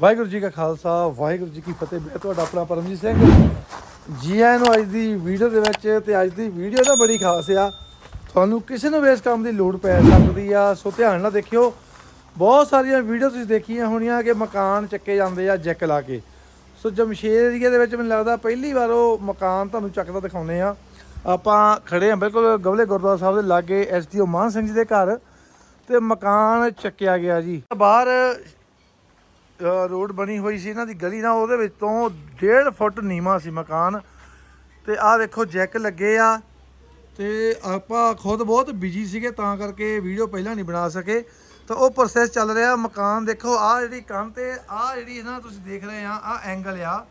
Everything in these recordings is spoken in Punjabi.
ਵਾਹਿਗੁਰੂ ਜੀ ਕਾ ਖਾਲਸਾ, ਵਾਹਿਗੁਰੂ ਜੀ ਕੀ ਫਤਿਹ। ਮੈਂ ਤੁਹਾਡਾ ਆਪਣਾ ਪਰਮਜੀਤ ਸਿੰਘ। ਜੀ ਆਇਆਂ ਨੂੰ ਅੱਜ ਦੀ ਵੀਡੀਓ ਦੇ ਵਿੱਚ ਤੇ ਅੱਜ ਦੀ ਵੀਡੀਓ ਤਾਂ ਬੜੀ ਖਾਸ ਆ। ਤੁਹਾਨੂੰ ਕਿਸੇ ਨੂੰ ਵੀ ਇਸ ਕੰਮ ਦੀ ਲੋੜ ਪੈ ਸਕਦੀ ਆ, ਸੋ ਧਿਆਨ ਨਾਲ ਦੇਖਿਓ। ਬਹੁਤ ਸਾਰੀਆਂ ਵੀਡੀਓ ਤੁਸੀਂ ਦੇਖੀਆਂ ਹੋਣੀਆਂ ਕਿ ਮਕਾਨ ਚੱਕੇ ਜਾਂਦੇ ਆ ਜੈਕ ਲਾ ਕੇ। ਸੋ ਜਮਸ਼ੇਰ ਏਰੀਆ ਦੇ ਵਿੱਚ ਮੈਨੂੰ ਲੱਗਦਾ ਪਹਿਲੀ ਵਾਰ ਉਹ ਮਕਾਨ ਤੁਹਾਨੂੰ ਚੱਕਦਾ ਦਿਖਾਉਨੇ ਆ। ਆਪਾਂ ਖੜੇ ਆ ਬਿਲਕੁਲ ਗਵਲੇ ਗੁਰਦੁਆਰਾ ਸਾਹਿਬ ਦੇ ਲਾਗੇ ਐਸਡੀਓ ਮਾਨ ਸਿੰਘ ਜੀ ਦੇ ਘਰ। ਤੇ ਮਕਾਨ ਚੱਕਿਆ ਗਿਆ ਜੀ। ਬਾਹਰ ਰੋਡ ਬਣੀ ਹੋਈ ਸੀ, ਇਹਨਾਂ ਦੀ ਗਲੀ ਨਾਲ ਉਹਦੇ ਵਿੱਚ ਤੋਂ 1.5 ਫੁੱਟ ਨੀਵਾ ਸੀ ਮਕਾਨ। ਤੇ ਆਹ ਦੇਖੋ ਜੈਕ ਲੱਗੇ ਆ। ਤੇ ਆਪਾਂ ਖੁਦ ਬਹੁਤ ਬਿਜ਼ੀ ਸੀਗੇ, ਤਾਂ ਕਰਕੇ ਵੀਡੀਓ ਪਹਿਲਾਂ ਨਹੀਂ ਬਣਾ ਸਕੇ। ਤਾਂ ਉਹ ਪ੍ਰੋਸੈਸ ਚੱਲ ਰਿਹਾ, ਮਕਾਨ ਦੇਖੋ, ਆਹ ਜਿਹੜੀ ਕੰਨ ਤੇ, ਆਹ ਜਿਹੜੀ ਨਾ ਤੁਸੀਂ ਦੇਖ ਰਹੇ ਆ, ਆਹ ਐਂਗਲ ਆ।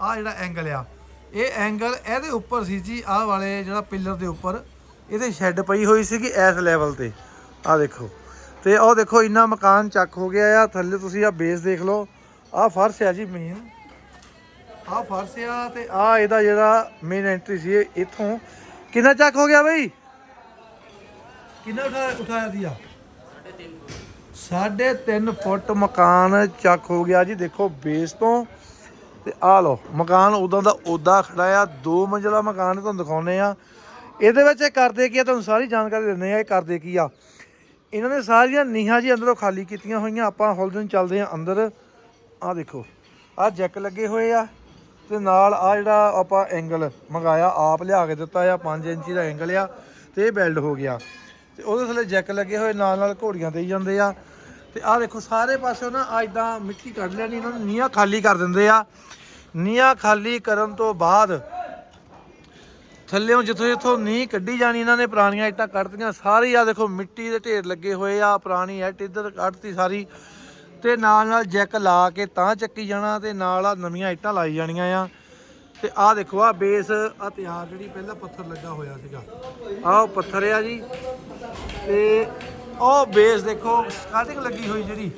ਆਹ ਜਿਹੜਾ ਐਂਗਲ ਆ। ਇਹ ਐਂਗਲ ਇਹਦੇ ਉੱਪਰ ਸੀ ਜੀ, ਆਹ ਵਾਲੇ ਜਿਹੜਾ ਪਿੱਲਰ ਦੇ ਉੱਪਰ। ਇਹਦੇ ਸ਼ੈੱਡ ਪਈ ਹੋਈ ਸੀਗੀ ਇਸ ਲੈਵਲ ਤੇ। ਆਹ ਦੇਖੋ। ਤੇ ਉਹ ਦੇਖੋ, ਇੰਨਾ ਮਕਾਨ ਚੱਕ ਹੋ ਗਿਆ ਆ। ਥੱਲੇ ਤੁਸੀਂ ਆ ਬੇਸ ਦੇਖ ਲਓ। ਆਹ ਫਰਸ਼ ਆ ਜੀ ਮੇਨ ਆਹ ਫਰਸ਼ ਆ ਤੇ ਆਹ ਇਹਦਾ ਜਿਹੜਾ ਮੇਨ ਐਂਟਰੀ ਸੀ ਇੱਥੋਂ। ਕਿੰਨਾ ਚੱਕ ਹੋ ਗਿਆ ਬਈ? ਕਿੰਨਾ ਉਠਾ, ਉਠਾਇਆ ਦੀਆ 3.5 ਫੁੱਟ ਮਕਾਨ ਚੱਕ ਹੋ ਗਿਆ ਜੀ, ਦੇਖੋ ਬੇਸ ਤੋਂ। ਤੇ ਆ ਲਓ, ਮਕਾਨ ਉਦਾਂ ਦਾ ਉਦਾਂ ਖੜਾ ਆ। ਦੋ ਮੰਜ਼ਲਾ ਮਕਾਨ ਤੁਹਾਨੂੰ ਦਿਖਾਉਨੇ ਆ। ਇਹਦੇ ਵਿੱਚ ਇਹ ਕਰਦੇ ਕੀ ਆ? ਤੁਹਾਨੂੰ ਸਾਰੀ ਜਾਣਕਾਰੀ ਦਿੰਦੇ ਆ, ਇਹ ਕਰਦੇ ਕੀ ਆ? ਇਹਨਾਂ ਨੇ ਸਾਰੀਆਂ ਨੀਹਾਂ ਜੀ ਅੰਦਰੋਂ ਖਾਲੀ ਕੀਤੀਆਂ ਹੋਈਆਂ, ਆਪਾਂ ਹੌਲਦਨ ਚੱਲਦੇ ਆ ਅੰਦਰ। ਆਹ ਦੇਖੋ, ਆਹ ਜੈਕ ਲੱਗੇ ਹੋਏ ਆ ਤੇ ਨਾਲ ਆ ਜਿਹੜਾ ਆਪਾਂ ਐਂਗਲ ਮੰਗਾਇਆ, ਆਪ ਲਿਆ ਕੇ ਦਿੱਤਾ ਆ 5 ਇੰਚੀ ਦਾ ਐਂਗਲ ਆ ਤੇ ਇਹ ਬਿਲਡ ਹੋ ਗਿਆ। ਤੇ ਉਹਦੇ ਥੱਲੇ ਜੈਕ ਲੱਗੇ ਹੋਏ, ਨਾਲ ਨਾਲ ਘੋੜੀਆਂ ਦੇਈ ਜਾਂਦੇ ਆ। ਤੇ ਆਹ ਦੇਖੋ, ਸਾਰੇ ਪਾਸੇ ਨਾ ਆ ਇਦਾਂ ਮਿੱਟੀ ਕੱਢ ਲੈਣੀ, ਇਹਨਾਂ ਨੂੰ ਨੀਹਾਂ ਖਾਲੀ ਕਰ ਦਿੰਦੇ ਆ। ਨੀਹਾਂ ਖਾਲੀ ਕਰਨ ਤੋਂ ਬਾਅਦ ਥੱਲੇੋਂ ਜਿੱਥੋਂ ਜਿੱਥੋਂ ਨੀਂਹ ਕੱਢੀ ਜਾਣੀ ਇਹਨਾਂ ਨੇ, ਪੁਰਾਣੀਆਂ ਇੱਟਾਂ ਕੱਢਤੀਆਂ, ਸਾਰੀ ਆ ਦੇਖੋ ਮਿੱਟੀ ਦੇ ਢੇਰ ਲੱਗੇ ਹੋਏ ਆ, ਪੁਰਾਣੀ ਇੱਟ ਇੱਧਰ ਕੱਢਤੀ ਸਾਰੀ। ਤੇ ਨਾਲ ਨਾਲ ਜੈਕ ਲਾ ਕੇ ਤਾਂ ਚੱਕੀ ਜਾਣਾ ਤੇ ਨਾਲ ਆ ਨਵੀਆਂ ਇੱਟਾਂ ਲਾਈ ਜਾਣੀਆਂ ਆ। ਤੇ ਆਹ ਦੇਖੋ ਆ ਬੇਸ, ਆ ਤਿਆਰ ਜਿਹੜੀ ਪਹਿਲਾਂ ਪੱਥਰ ਲੱਗਾ ਹੋਇਆ ਸੀਗਾ। ਆਹ ਉਹ ਪੱਥਰ ਆ ਜੀ। ਤੇ ਉਹ ਬੇਸ ਦੇਖੋ, ਸਟਾਰਟਿੰਗ ਲੱਗੀ ਹੋਈ ਜਿਹੜੀ,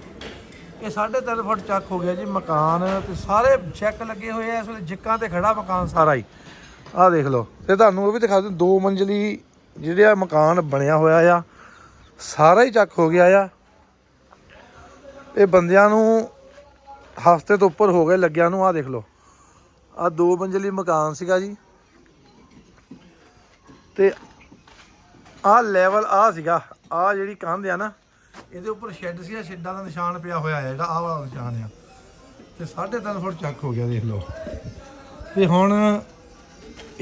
ਇਹ 3.5 ਫੁੱਟ ਚੱਕ ਹੋ ਗਿਆ ਜੀ ਮਕਾਨ। ਤੇ ਸਾਰੇ ਚੈੱਕ ਲੱਗੇ ਹੋਏ ਆ, ਇਸ ਵੇਲੇ ਜਿੱਕਾਂ ਤੇ ਖੜਾ ਮਕਾਨ ਸਾਰਾ ਹੀ। ਆਹ ਦੇਖ ਲਓ। ਤੇ ਤੁਹਾਨੂੰ ਉਹ ਵੀ ਦਿਖਾ ਦਿੰਦਾ ਦੋ ਮੰਜ਼ਲੀ ਜਿਹੜੇ ਆ ਮਕਾਨ ਬਣਿਆ ਹੋਇਆ ਆ, ਸਾਰਾ ਹੀ ਚੱਕ ਹੋ ਗਿਆ ਆ। ਇਹ ਬੰਦਿਆਂ ਨੂੰ ਹਫ਼ਤੇ ਤੋਂ ਉੱਪਰ ਹੋ ਗਏ, ਲੱਗਿਆ ਨੂੰ, ਆਹ ਦੇਖ ਲਓ। ਆ ਦੋ ਮੰਜ਼ਲੀ ਮਕਾਨ ਸੀਗਾ ਜੀ। ਤੇ ਆਹ ਲੈਵਲ ਆ ਸੀਗਾ ਆ ਜਿਹੜੀ ਕੰਧ ਆ ਨਾ, ਇਹਦੇ ਉੱਪਰ ਸ਼ੈੱਡ ਸੀਗਾ, ਸ਼ੈੱਡਾਂ ਦਾ ਨਿਸ਼ਾਨ ਪਿਆ ਹੋਇਆ ਹੈ ਜਿਹੜਾ ਆਹ ਵਾਲਾ ਨਿਸ਼ਾਨ ਆ। ਤੇ 3.5 ਫੁੱਟ ਚੱਕ ਹੋ ਗਿਆ, ਦੇਖ ਲਓ। ਤੇ ਹੁਣ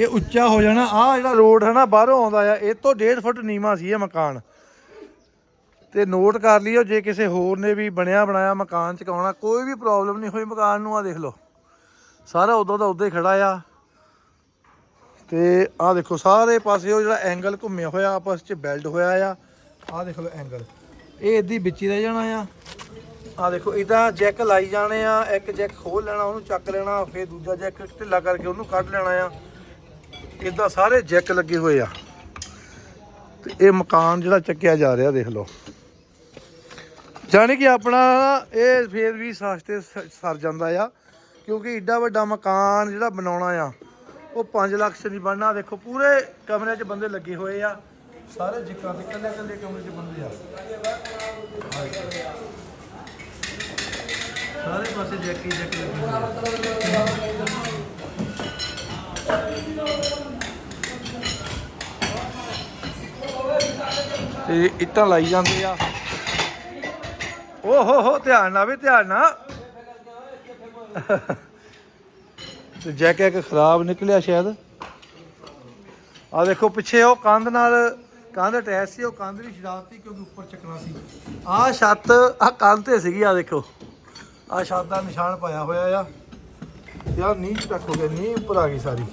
ਇਹ ਉੱਚਾ ਹੋ ਜਾਣਾ ਆ ਜਿਹੜਾ ਰੋਡ ਹੈ ਨਾ, ਬਾਹਰੋਂ ਆਉਂਦਾ ਆ, ਇਹ ਤੋਂ 1.5 ਫੁੱਟ ਨੀਵਾ ਸੀ ਇਹ ਮਕਾਨ। ਤੇ ਨੋਟ ਕਰ ਲਿਓ, ਜੇ ਕਿਸੇ ਹੋਰ ਨੇ ਵੀ ਬਣਿਆ ਬਣਾਇਆ ਮਕਾਨ ਚਕਾਉਣਾ, ਕੋਈ ਵੀ ਪ੍ਰੋਬਲਮ ਨਹੀਂ ਹੋਈ ਮਕਾਨ ਨੂੰ ਆ ਦੇਖ ਲਓ। ਸਾਰਾ ਉਦੋਂ ਦਾ ਉਦੋਂ ਹੀ ਖੜਾ ਆ। ਤੇ ਆਹ ਦੇਖੋ, ਸਾਰੇ ਪਾਸੇ ਉਹ ਜਿਹੜਾ ਐਂਗਲ ਘੁੰਮਿਆ ਹੋਇਆ, ਆਪਸ ਚ ਬੈਲਟ ਹੋਇਆ ਆ। ਆਹ ਦੇਖ ਲਓ ਐਂਗਲ ਇਹ ਇਦਾਂ ਹੀ ਰਹਿ ਜਾਣਾ ਆ। ਆਹ ਦੇਖੋ, ਇਹਦਾ ਜੈਕ ਲਾਈ ਜਾਣੇ ਆ, ਇੱਕ ਜੈਕ ਖੋਲ ਲੈਣਾ, ਉਹਨੂੰ ਚੱਕ ਲੈਣਾ, ਫਿਰ ਦੂਜਾ ਜੈਕ ਢਿੱਲਾ ਕਰਕੇ ਉਹਨੂੰ ਕੱਢ ਲੈਣਾ ਆ। ਇਦਾਂ ਸਾਰੇ ਜੈਕ ਲੱਗੇ ਹੋਏ ਆ। ਤੇ ਇਹ ਮਕਾਨ ਜਿਹੜਾ ਚੱਕਿਆ ਜਾ ਰਿਹਾ, ਦੇਖ ਲਓ। ਜਾਣੀ ਕਿ ਆਪਣਾ ਇਹ ਫੇਰ ਵੀ ਸਸਤੇ ਸਰ ਜਾਂਦਾ ਆ, ਕਿਉਂਕਿ ਏਡਾ ਵੱਡਾ ਮਕਾਨ ਜਿਹੜਾ ਬਣਾਉਣਾ ਆ, ਉਹ 5 ਲੱਖ ਚ ਨਹੀਂ ਬਣਨਾ। ਦੇਖੋ, ਪੂਰੇ ਕਮਰੇ 'ਚ ਬੰਦੇ ਲੱਗੇ ਹੋਏ ਆ। ਸਾਰੇ ਜਿੱਕਾਂ ਤੇ ਕੱਲੇ ਕੱਲੇ ਕਮਰੇ 'ਚ ਬੰਦੇ ਆ। ਸਾਰੇ ਪਾਸੇ ਜੈਕੀ ਜੈਕੀ ਲੱਗੀ ਹੋਈ ਆ। ਤੇ ਇੱਟਾਂ ਲਾਈ ਜਾਂਦੇ ਆ। ਓ ਹੋ ਹੋ, ਧਿਆਨ ਨਾਲ ਵੀ, ਧਿਆਨ ਨਾਲ। ਤੇ ਜੈਕ ਖਰਾਬ ਨਿਕਲਿਆ ਸ਼ਾਇਦ। ਆ ਦੇਖੋ, ਪਿੱਛੇ ਉਹ ਕੰਧ ਨਾਲ, ਕੰਧ ਅਟੈਚ ਸੀ, ਉਹ ਕੰਧ ਵੀ ਛਡਾਤੀ ਕਿਉਂਕਿ ਉੱਪਰ ਚੱਕਣਾ ਸੀ। ਆਹ ਛੱਤ ਆ ਕੰਧ ਤੇ ਸੀਗੀ ਆ ਦੇਖੋ। ਆ ਛੱਤ ਦਾ ਨਿਸ਼ਾਨ ਪਾਇਆ ਹੋਇਆ ਆ। ਤੇ ਨੀਂਹ ਤੱਕ ਹੋ ਗਿਆ, ਨੀਂਹ ਉੱਪਰ ਆ ਗਈ ਸਾਰੀ।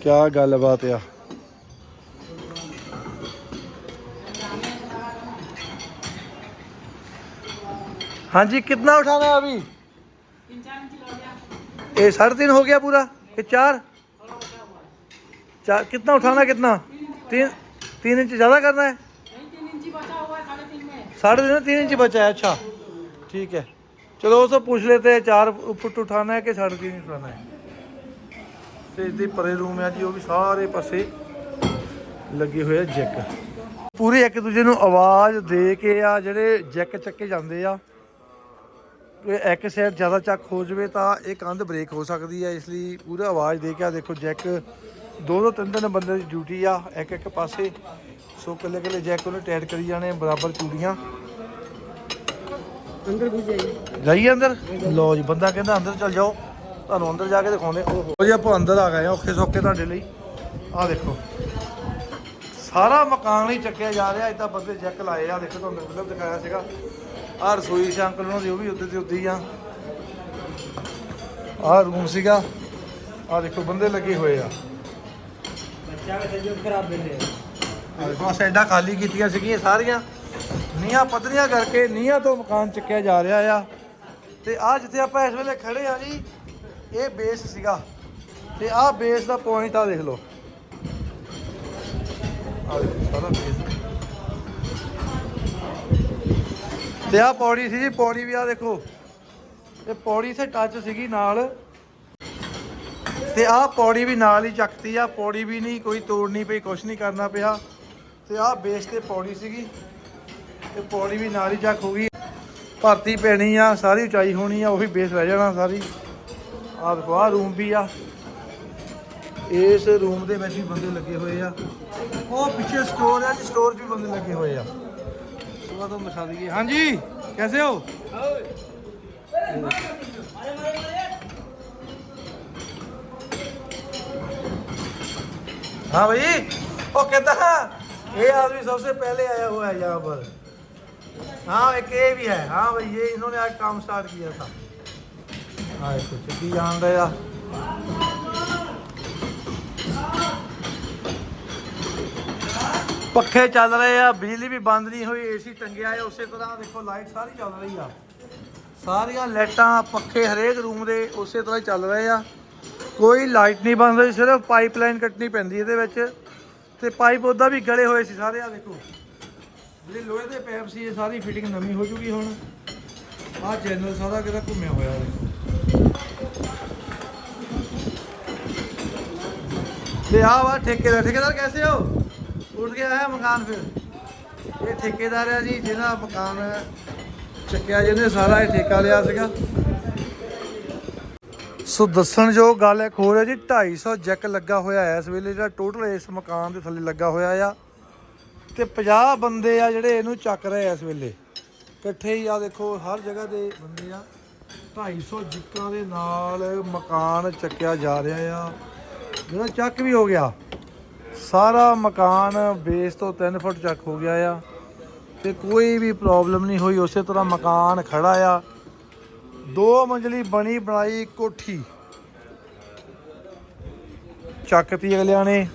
ਕੀ ਗੱਲਬਾਤ ਆ। हाँ जी कितना उठाना है अभी ये साढ़े तीन हो गया पूरा ये चार चार कितना उठाना कितना तीन तीन इंच ज़्यादा करना है साढ़े तीन तीन इंच बचा है अच्छा ठीक है चलो वो सब पूछ लेते हैं चार फुट उठाना है कि साढ़े तीन इंच उठाना है ਤੇ ਇਹਦੇ ਪਰੇ ਰੂਮ ਆ ਜੀ ਉਹ ਵੀ ਸਾਰੇ ਪਾਸੇ ਲੱਗੇ ਹੋਏ ਆ ਜੈਕ ਪੂਰੇ ਇੱਕ ਦੂਜੇ ਨੂੰ ਆਵਾਜ਼ ਦੇ ਕੇ ਆ ਜਿਹੜੇ ਜੈਕ ਚੱਕੇ ਜਾਂਦੇ ਆ ਕੋਈ ਇੱਕ ਸਾਈਡ ਜ਼ਿਆਦਾ ਚੱਕ ਹੋ ਜਵੇ ਤਾਂ ਇਹ ਕੰਧ ਬ੍ਰੇਕ ਹੋ ਸਕਦੀ ਹੈ ਇਸ ਲਈ ਪੂਰਾ ਆਵਾਜ਼ ਦੇ ਕੇ ਆ ਦੇਖੋ ਜੈਕ। ਦੋ ਦੋ ਤਿੰਨ ਤਿੰਨ ਬੰਦੇ ਦੀ ਡਿਊਟੀ ਆ ਇੱਕ ਇੱਕ ਪਾਸੇ। ਸੋ ਕੱਲੇ ਕੱਲੇ ਜੈਕ ਉਹਨੇ ਟੈਟ ਕਰੀ ਜਾਣੇ ਬਰਾਬਰ ਚੂੜੀਆਂ। ਅੰਦਰ ਵੀ ਜਾਈਏ। ਜਾਈਏ ਅੰਦਰ? ਲੋ ਜੀ ਬੰਦਾ ਕਹਿੰਦਾ ਅੰਦਰ ਚੱਲ ਜਾਓ। ਤੁਹਾਨੂੰ ਅੰਦਰ ਜਾ ਕੇ ਦਿਖਾਉਂਦੇ ਉਹ ਜੀ ਆਪਾਂ ਅੰਦਰ ਆ ਗਏ ਆ ਔਖੇ ਸੌਖੇ ਤੁਹਾਡੇ ਲਈ। ਆ ਦੇਖੋ। ਸਾਰਾ ਮਕਾਨ ਹੀ ਚੱਕਿਆ ਜਾ ਰਿਹਾ ਇਦਾਂ ਬੰਦੇ ਚੈੱਕ ਲਾਏ ਆ। ਦੇਖੋ ਤੁਹਾਨੂੰ ਮਤਲਬ ਦਿਖਾਇਆ ਸੀਗਾ। ਆ ਰਸੋਈ ਸੀ ਅੰਕਲ ਉਹਨਾਂ ਦੀ ਉਹ ਵੀ ਉੱਤੇ ਤੇ ਉੱਤੇ ਆ। ਆ ਰੂਮ ਸੀਗਾ ਆ ਦੇਖੋ ਬੰਦੇ ਲੱਗੇ ਹੋਏ ਆ। ਬੱਚਾ ਖਾਲੀ ਕੀਤੀਆਂ ਸੀਗੀਆਂ ਸਾਰੀਆਂ। ਨੀਆਂ ਪਤਰੀਆਂ ਕਰਕੇ ਨੀਆਂ ਤੋਂ ਮਕਾਨ ਚੱਕਿਆ ਜਾ ਰਿਹਾ ਆ। ਤੇ ਆਹ ਜਿੱਥੇ ਆਪਾਂ ਇਸ ਵੇਲੇ ਖੜੇ ਆ ਜੀ ਇਹ ਬੇਸ ਸੀਗਾ। ਤੇ ਆਹ ਬੇਸ ਦਾ ਪੁਆਇੰਟ ਆ ਦੇਖ ਲਓ। ਆ ਸਾਰਾ ਬੇਸ ਤੇ ਆ ਪੌੜੀ ਸੀ ਜੀ, ਪੌੜੀ ਵੀ ਆ ਦੇਖੋ। ਇਹ ਪੌੜੀ ਇੱਥੇ ਟੱਚ ਸੀਗੀ ਨਾਲ। ਤੇ ਆਹ ਪੌੜੀ ਵੀ ਨਾਲ ਹੀ ਚੱਕਤੀ ਆ, ਪੌੜੀ ਵੀ ਨਹੀਂ, ਕੋਈ ਤੋੜਨੀ ਪਈ, ਕੁਛ ਨਹੀਂ ਕਰਨਾ ਪਿਆ। ਤੇ ਆਹ ਬੇਸ ਤੇ ਪੌੜੀ ਸੀਗੀ। ਤੇ ਪੌੜੀ ਵੀ ਨਾਲ ਹੀ ਚੱਕ ਹੋ ਗਈ। ਭਰਤੀ ਪੈਣੀ ਆ, ਸਾਰੀ ਉਚਾਈ ਹੋਣੀ ਆ, ਉਹੀ ਬੇਸ ਰਹਿ ਜਾਣਾ ਸਾਰੀ। ਆਹ ਦੇਖੋ, ਆਹ ਰੂਮ ਵੀ ਆ। ਇਸ ਰੂਮ ਦੇ ਵਿੱਚ ਵੀ ਬੰਦੇ ਲੱਗੇ ਹੋਏ ਆ। ਉਹ ਪਿੱਛੇ ਸਟੋਰ ਆ ਜੀ ਸਟੋਰ 'ਚ ਵੀ ਬੰਦੇ ਲੱਗੇ ਹੋਏ ਆ। होगा तो दिखा हाँ जी कैसे हो हाँ भाई वो कहता ये आदमी सबसे पहले आया हुआ है यहाँ पर हाँ एक ये भी है हाँ भाई ये इन्होंने आज काम स्टार्ट किया था हाँ कुछ भी जान रहे ਪੱਖੇ ਚੱਲ ਰਹੇ ਆ, ਬਿਜਲੀ ਵੀ ਬੰਦ ਨਹੀਂ ਹੋਈ ਏਸੀ ਟੰਗਿਆ ਹੈ ਉਸੇ ਤਰ੍ਹਾਂ ਦੇਖੋ ਲਾਈਟ ਸਾਰੀ ਚੱਲ ਰਹੀ ਆ। ਸਾਰੀਆਂ ਲਾਈਟਾਂ, ਪੱਖੇ ਹਰੇਕ ਰੂਮ ਦੇ ਉਸੇ ਤਰ੍ਹਾਂ ਚੱਲ ਰਹੇ ਆ। ਕੋਈ ਲਾਈਟ ਨਹੀਂ ਬੰਦ ਹੋਈ, ਸਿਰਫ ਪਾਈਪਲਾਈਨ ਕੱਟਣੀ ਪੈਂਦੀ ਇਹਦੇ ਵਿੱਚ। ਤੇ ਪਾਈਪ ਉਹਦਾ ਵੀ ਗਲੇ ਹੋਏ ਸੀ ਸਾਰੇ ਆ ਦੇਖੋ। ਜਿਹੜੇ ਲੋਹੇ ਦੇ ਪੈਪ ਸੀ, ਇਹ ਸਾਰੀ ਫਿਟਿੰਗ ਨਵੀਂ ਹੋ ਜੂਗੀ ਹੁਣ। ਆਹ ਚੈਨਲ ਸਾਰਾ ਕਿਹਦਾ ਘੁੰਮਿਆ ਹੋਇਆ ਦੇਖੋ। ਤੇ ਆਹ ਵਾ ਠੇਕੇਦਾਰ ਠੇਕੇਦਾਰ ਕੈਸੇ ਹੋ? ਟੁੱਟ ਗਿਆ ਹੈ ਮਕਾਨ ਫਿਰ। ਇਹ ਠੇਕੇਦਾਰ ਆ ਜੀ, ਜਿਹਦਾ ਮਕਾਨ ਚੱਕਿਆ ਜਿਹਨੇ ਸਾਰਾ ਇਹ ਠੇਕਾ ਲਿਆ ਸੀਗਾ। ਸੋ ਦੱਸਣਯੋਗ ਗੱਲ ਇੱਕ ਹੋਰ ਹੈ ਜੀ 250 ਜੈਕ ਲੱਗਾ ਹੋਇਆ ਹੈ ਇਸ ਵੇਲੇ, ਜਿਹੜਾ ਟੋਟਲ ਇਸ ਮਕਾਨ ਦੇ ਥੱਲੇ ਲੱਗਾ ਹੋਇਆ ਆ। ਤੇ 50 ਬੰਦੇ ਆ ਜਿਹੜੇ ਇਹਨੂੰ ਚੱਕ ਰਹੇ ਆ ਇਸ ਵੇਲੇ। ਇਕੱਠੇ ਹੀ ਆ, ਦੇਖੋ, ਹਰ ਜਗ੍ਹਾ ਦੇ ਬੰਦੇ ਆ। 250 ਜਿੱਕਾਂ ਦੇ ਨਾਲ ਮਕਾਨ ਚੱਕਿਆ ਜਾ ਰਿਹਾ ਆ। ਜਿਹੜਾ ਚੱਕ ਵੀ ਹੋ ਗਿਆ। ਸਾਰਾ ਮਕਾਨ ਬੇਸ ਤੋਂ 3 ਫੁੱਟ ਚੱਕ ਹੋ ਗਿਆ ਆ ਤੇ ਕੋਈ ਵੀ ਪ੍ਰੋਬਲਮ ਨਹੀਂ ਹੋਈ, ਉਸੇ ਤਰ੍ਹਾਂ ਮਕਾਨ ਖੜਾ ਆ। ਦੋ ਮੰਜ਼ਲੀ ਬਣੀ ਬਣਾਈ ਕੋਠੀ। ਚੱਕਤੀ ਅਗਲਿਆਂ ਨੇ।